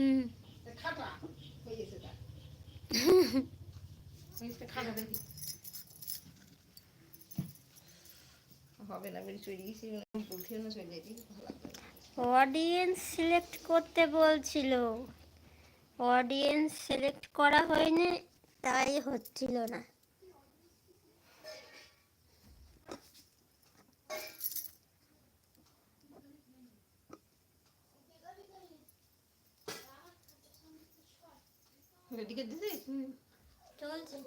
হুম। খাটা। হয়েছে তার খাটা দেখি। হবে না বেরিয়ে চলে গেছি উঠেও না চলে যেতি ভালো লাগবে না। অডিয়েন্স সিলেক্ট করতে বলছিল। অডিয়েন্স সিলেক্ট করা হয়নি তাই হচ্ছিল না। করে দিছিস চলছে।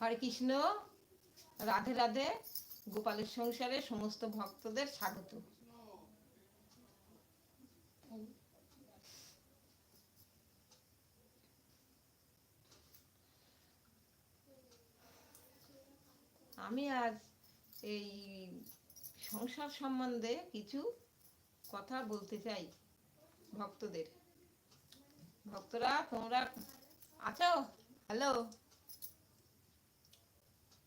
হরে কৃষ্ণ রাধে রাধে গোপালের সংসারে সমস্ত ভক্তদের স্বাগত। আমি আজ এই সংসার সম্বন্ধে কিছু কথা বলতে চাই ভক্তদের। ভক্তরা, তোমরা, আছো? হ্যালো?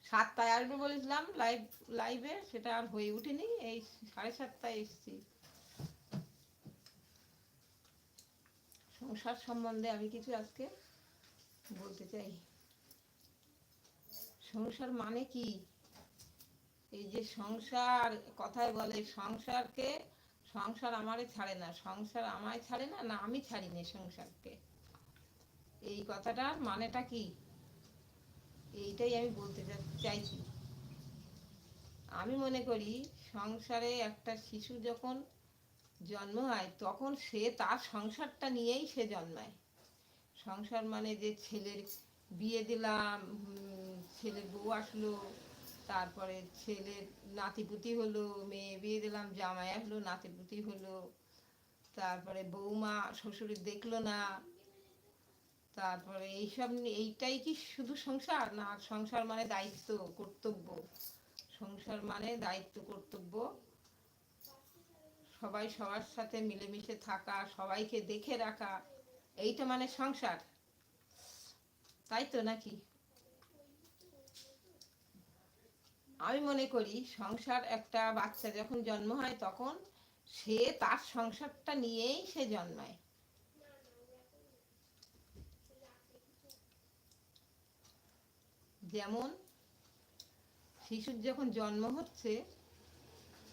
সাতটায় আসবে বলেছিলাম লাইভ লাইভে সেটা আর হয়ে ওঠেনি, এই সাড়ে সাতটায় এসছি। সংসার সম্বন্ধে আমি কিছু আজকে বলতে চাই। সংসার মানে কি? এই যে সংসার, কথায় বলে সংসারকে, সংসার আমারে ছাড়ে না, সংসার আমায় ছাড়ে না না আমি ছাড়ি না সংসারকে। এই কথাটার মানেটা কি? এইটাই আমি বলতে চাইছি। আমি মনে করি সংসারে একটা শিশু যখন জন্ম হয়, তখন সে তার সংসারটা নিয়েই সে জন্মায়। সংসার মানে যে ছেলের বিয়ে দিলাম ছেলের বউ আসলো, তারপরে ছেলের নাতিপুতি হলো, মেয়ে বিয়ে দিলাম, জামাই আসলো, নাতিপুতি হলো, তারপরে বৌমা শ্বশুরের দেখল না, তারপরে এইসব এইটাই কি শুধু সংসার? না, সংসার মানে দায়িত্ব, কর্তব্য। সংসার মানে দায়িত্ব, কর্তব্য। সবাই সবার সাথে মিলেমিশে থাকা, সবাইকে দেখে রাখা, এইটা মানে সংসার। তাই তো নাকি? আমি মনে করি সংসার একটা বাচ্চা যখন জন্ম হয় তখন সে তার সংসারটা নিয়েই সে জন্মায়। যেমন শিশুর যখন জন্ম হচ্ছে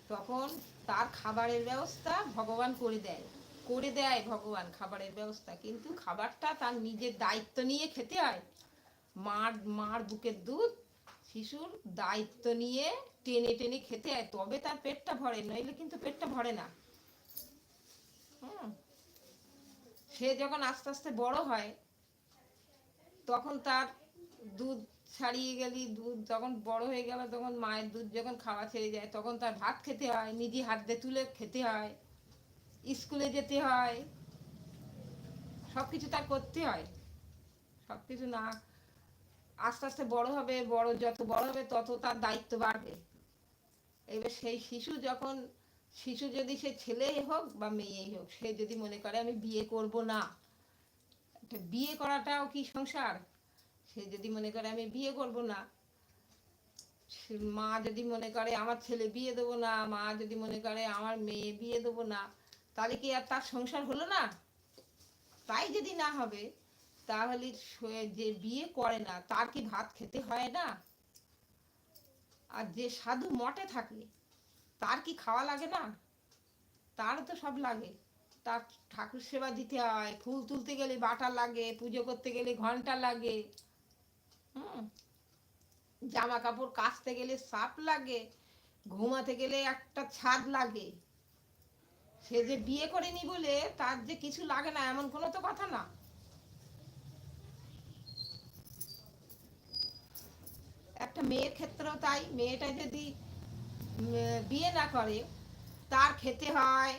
তখন তার খাবারের ব্যবস্থা ভগবান করে দেয়। করে দেয় ভগবান, খাবারের ব্যবস্থা। কিন্তু খাবারটা তার নিজের দায়িত্ব নিয়ে খেতে হয়। মার মার বুকের দুধ শিশুর দায়িত্ব নিয়ে টেনে টেনে খেতে হয়। তবে তার পেটটা ভরে, নইলে কিন্তু পেটটা ভরে না। সে যখন আস্তে আস্তে বড় হয়, তখন তার দুধ ছাড়িয়ে গেলি, দুধ যখন বড় হয়ে গেল, তখন মায়ের দুধ যখন খাওয়া ছেড়ে যায়, তখন তার ভাত খেতে হয়, নিজে হাত দিয়ে তুলে খেতে হয়। স্কুলে যেতে হয় সব কিছু তার করতে হয়। সব কিছু না, আস্তে আস্তে বড় হবে, বড় যত বড় হবে তত তার দায়িত্ব বাড়বে। এবার সেই শিশু যখন, শিশু যদি সে ছেলেই হোক বা মেয়েই হোক, সে যদি মনে করে আমি বিয়ে করব না বিয়ে করাটাও কি সংসার? সে যদি মনে করে আমি বিয়ে করব না মা যদি মনে করে আমার ছেলে বিয়ে দেবো না, মা যদি মনে করে আমার মেয়ে বিয়ে দেবো না তাহলে কি আর তার সংসার হলো না? তাই যদি না হবে, তাহলে যে বিয়ে করে না, তার কি ভাত খেতে হয় না? আর যে সাধু মঠে থাকে, তার কি খাওয়া লাগে না? তারও তো সব লাগে। তার ঠাকুর সেবা দিতে হয়, ফুল তুলতে গেলে বাটা লাগে, পুজো করতে গেলে ঘণ্টা লাগে। হুম? জামা কাপড় কাচতে গেলে সাপ লাগে, ঘুমাতে গেলে একটা ছাদ লাগে। সে যে বিয়ে করেনি বলে তার যে কিছু লাগে না, এমন কোনো তো কথা না। একটা মেয়ের ক্ষেত্রেও তাই, মেয়েটা যদি বিয়ে না করে, তার খেতে হয়,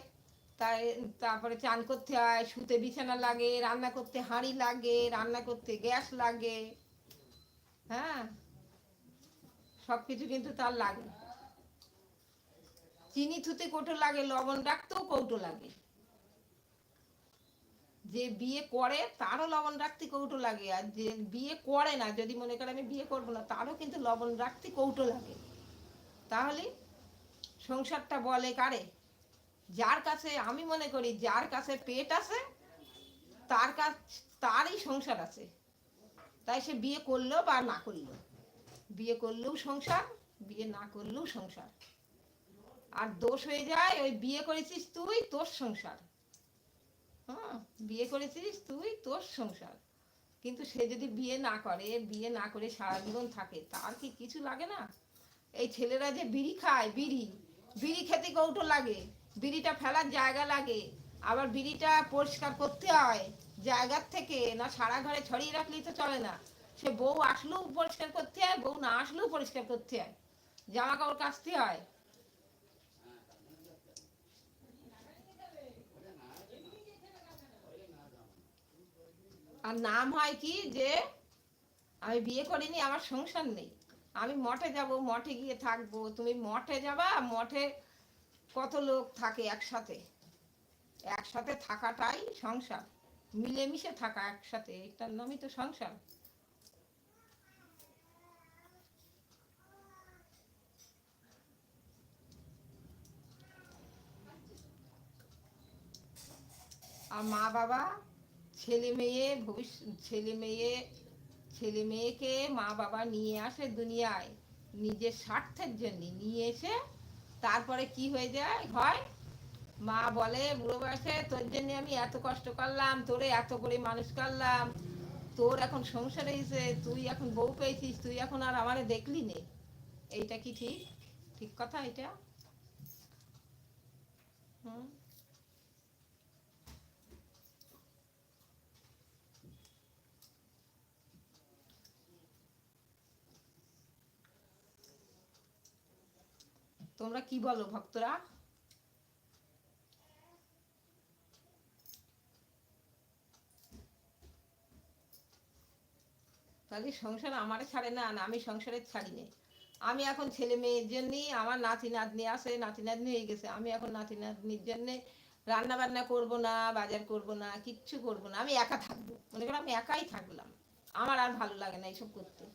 তার, তারপরে চান করতে হয়, শুতে বিছানা লাগে, রান্না করতে হাঁড়ি লাগে, রান্না করতে গ্যাস লাগে হ্যাঁ? সব কিছু কিন্তু তার লাগে চিনি থুতে কৌটো লাগে, লবণ রাখতেও কৌটো লাগে। যে বিয়ে করে, তারও লবণ রাখতে কৌটো লাগে। আর যে বিয়ে করে না, যদি মনে করে আমি বিয়ে করব না, তারও কিন্তু লবণ রাখতে কৌটো লাগে। তাহলে সংসারটা বলে কারে? যার কাছে আমি মনে করি, যার কাছে পেট আছে, তার কাছ, তারই সংসার আছে। তাই সে বিয়ে করল বা না করল। বিয়ে করলেও সংসার, বিয়ে না করলেও সংসার। আর দোষ হয়ে যায়, ওই বিয়ে করেছিস তুই, তোর সংসার। হ্যাঁ বিয়ে করেছিস তুই, তোর সংসার। কিন্তু সে যদি বিয়ে না করে, বিয়ে না করে সারা জীবন থাকে, তার কি কিছু লাগে না? এই ছেলেরা যে বিড়ি খায়, বিড়ি। বিড়ি খেতে কৌটো লাগে, বিড়িটা ফেলার জায়গা লাগে। আবার বিড়িটা পরিষ্কার করতে হয়, জায়গার থেকে, না সারা ঘরে ছড়িয়ে রাখলেই তো চলে না। সে বউ আসলেও পরিষ্কার করতে হয়, বউ না আসলেও পরিষ্কার করতে হয়। জামা কাপড় কাচতে হয় আর নাম হয় কি যে আমি বিয়ে করিনি, আমার সংসার নেই। আমি মঠে যাব, মঠে গিয়ে থাকব। তুমি মঠে যাবা, মঠে কত লোক থাকে একসাথে? একসাথে থাকাটাই সংসার। মিলেমিশে থাকা একসাথে, এটার নামই তো সংসার। আর মা বাবা ছেলে মেয়ে ভবিষ্যৎ ছেলে মেয়ে, ছেলে মেয়েকে মা বাবা নিয়ে আসে দুনিয়ায়। নিজের স্বার্থের জন্য নিয়ে এসে তারপরে কি হয়ে যায়? হয় মা বলে, বুড়ো বয়সে তোর জন্য আমি এত কষ্ট করলাম, তোরে এত করে মানুষ করলাম, তোর এখন সংসার হয়েছে তুই এখন বউ পেয়েছিস, তুই এখন আর আমারে দেখলি নে। এইটা কি ঠিক? ঠিক কথা এটা? হুম? তোমরা কি বলো, ভক্তরা? তাহলে সংসার আমারে ছাড়ে না না আমি সংসারে ছাড়ি নে। আমি এখন ছেলে মেয়ের জন্যই আমার নাতি নাতনি আছে, নাতি নাতনি হয়ে গেছে। আমি এখন নাতি নাতনির জন্য রান্না বান্না করব না, বাজার করব না, কিচ্ছু করব না। আমি একা থাকব। মনে করো আমি একাই থাকলাম। আমার আর ভালো লাগে না এইসব করতে।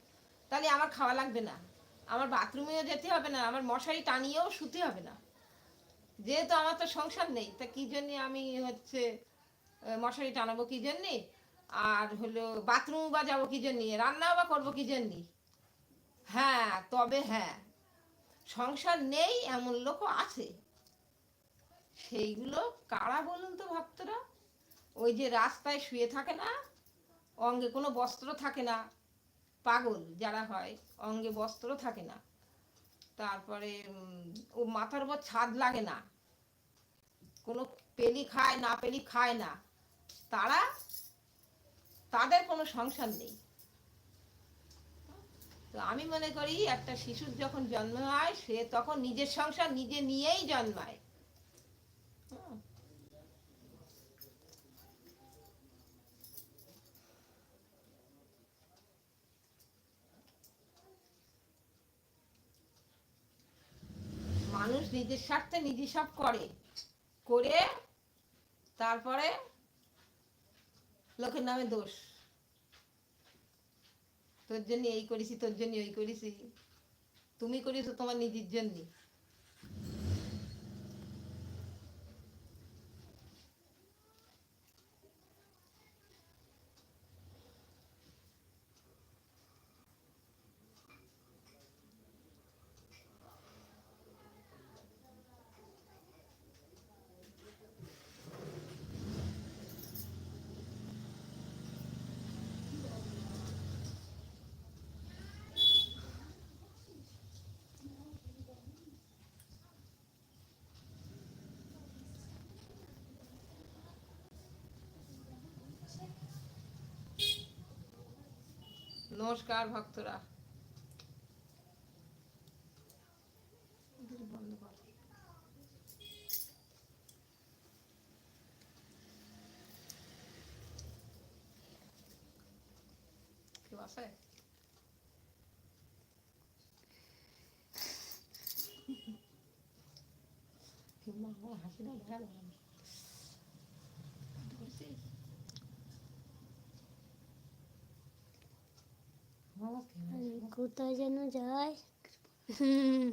তাহলে আমার খাওয়া লাগবে না। আমার বাথরুমেও যেতে হবে না, আমার মশারি টানিয়েও শুতে হবে না। যেহেতু আমার তো সংসার নেই, তা কি জন্যে আমি হচ্ছে মশারি টানাবো কি জন্যে? আর হলো বাথরুম বা যাব কি জন্যে? রান্নাও বা করব কি জন্যে? হ্যাঁ তবে হ্যাঁ সংসার নেই এমন লোকও আছে। সেইগুলো কারা বলুন তো ভক্তরা? ওই যে রাস্তায় শুয়ে থাকে না, অঙ্গে কোনো বস্ত্র থাকে না পাগল যারা হয়, অঙ্গে বস্ত্র থাকে না। তারপরে ও মাথার উপর ছাদ লাগে না। কোনো পেলি খায় না পেলি খায় না। তারা তাদের কোনো সংসার নেই। তো আমি মনে করি, একটা শিশুর যখন জন্ম হয়, সে তখন নিজের সংসার নিজে নিয়েই জন্মায় হুম। মানুষ নিজের স্বার্থে নিজে সব করে। করে তারপরে লোকের নামে দোষ। তোর জন্য এই করেছি, তোর জন্য ওই করেছি। তুমি করেছ তোমার নিজের জন্য নমস্কার ভক্তরা। ভালো লাগে। ধরছিস? কোথায় যেন যায় হুম